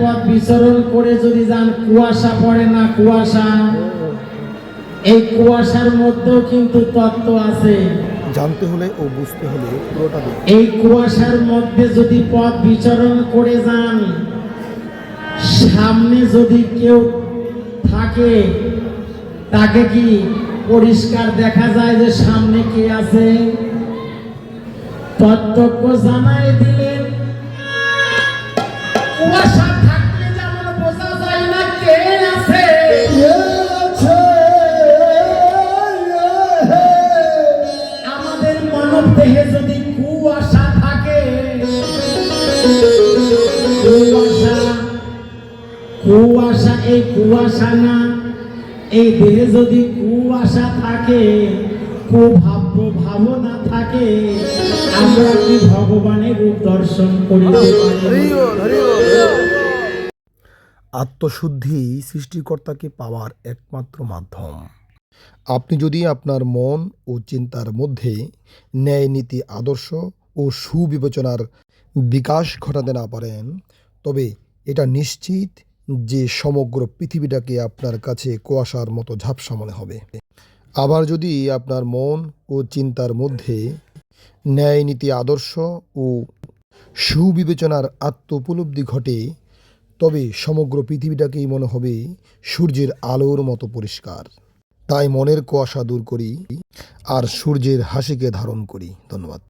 পথ বিচরণ করে যদি যান কুয়াশা পড়ে না কুয়াশা? এই কুয়াশার মধ্যেও কিন্তু তত্ত্ব আছে। জানতে হলে ও বুঝতে হলে পুরোটা এই কুয়াশার মধ্যে যদি পথ বিচরণ করে যান সামনে যদি কেউ থাকে তাকে কি পরিষ্কার দেখা যায় যে সামনে কে আছে? তত্ত্বজ্ঞ জানাই দিলেন কুয়াশা দেহে যদি কুয়াশা থাকে, কুয়াশা এই কুয়াশা না, এই দেহে যদি কুয়াশা থাকে ভাবনা থাকে, আমরা কি ভগবানের রূপ দর্শন করিতে পারি? আত্মশুদ্ধি সৃষ্টিকর্তাকে পাওয়ার একমাত্র মাধ্যম। আপনি যদি আপনার মন ও চিন্তার মধ্যে ন্যায় নীতি, আদর্শ ও সুবিবেচনার বিকাশ ঘটাতে না পারেন, তবে এটা নিশ্চিত যে সমগ্র পৃথিবীটাকে আপনার কাছে কুয়াশার মতো ঝাপসা মনে হবে। আবার যদি আপনার মন ও চিন্তার মধ্যে ন্যায় নীতি, আদর্শ ও সুবিবেচনার আত্ম উপলব্ধি ঘটে, তবে সমগ্র পৃথিবীটাকেই মনে হবে সূর্যের আলোর মতো পরিষ্কার। তাই মনের কুয়াশা দূর করি আর সূর্যের হাসিকে ধারণ করি। ধন্যবাদ।